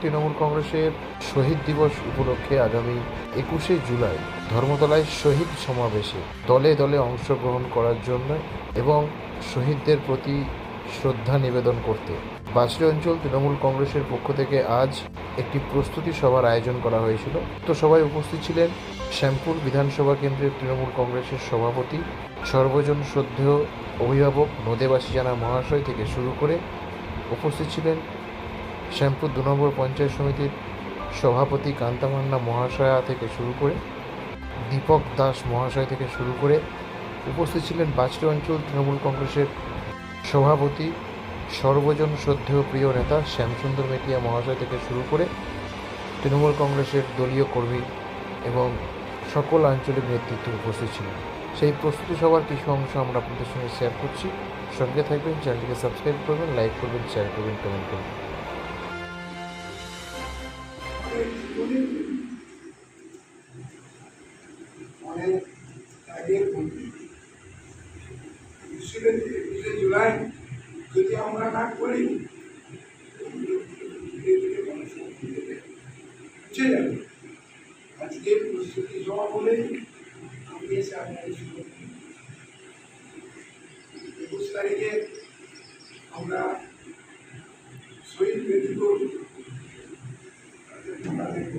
তৃণমূল কংগ্রেসের শহীদ দিবস উপলক্ষে আগামী একুশে জুলাই ধর্মতলায় শহীদ সমাবেশে দলে দলে অংশগ্রহণ করার জন্য এবং শহীদদের প্রতি শ্রদ্ধা নিবেদন করতে। বাসরি অঞ্চল তৃণমূল কংগ্রেসের পক্ষ থেকে আজ একটি প্রস্তুতি সভার আয়োজন করা হয়েছিল। তো সবাই উপস্থিত ছিলেন শ্যামপুর বিধানসভা কেন্দ্রের তৃণমূল কংগ্রেসের সভাপতি, সর্বজন শ্রদ্ধেয় অভিভাবক নদেবাসী জানা মহাশয় থেকে শুরু করে উপস্থিত ছিলেন শ্যামপুর দু নম্বর পঞ্চায়েত সমিতির সভাপতি কান্তামান্না মহাশয়া থেকে শুরু করে দীপক দাস মহাশয় থেকে শুরু করে উপস্থিত ছিলেন বাছড়ি অঞ্চল তৃণমূল কংগ্রেসের সভাপতি, সর্বজন শ্রদ্ধেয় প্রিয় নেতা শ্যামসুন্দর মেটিয়া মহাশয় থেকে শুরু করে তৃণমূল কংগ্রেসের দলীয় কর্মী এবং সকল আঞ্চলিক নেতৃত্ব উপস্থিত ছিলেন। সেই প্রস্তুতি সভার কিছু অংশ আমরা আপনাদের সঙ্গে শেয়ার করছি। সঙ্গে থাকবেন চ্যানেলটিকে সাবস্ক্রাইব করবেন লাইক করবেন শেয়ার করবেন কমেন্ট করবেন। অনেক আগে বিশ্বকে একুশে জুলাই যদি আমরা না করি বুঝে যাবে আজকে প্রস্তুতি সভা বলে আমি এসে আপনাদের শুরু একুশ তারিখে আমরা শহীদ মেদিনীপুর তাদের দায়িত্ব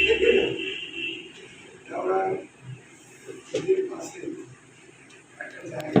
দেখে না আমরা পাশে একটা জায়গা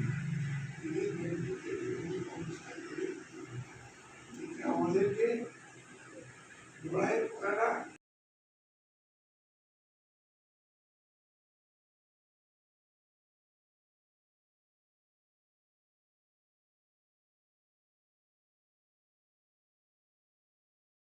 আমাদেরকে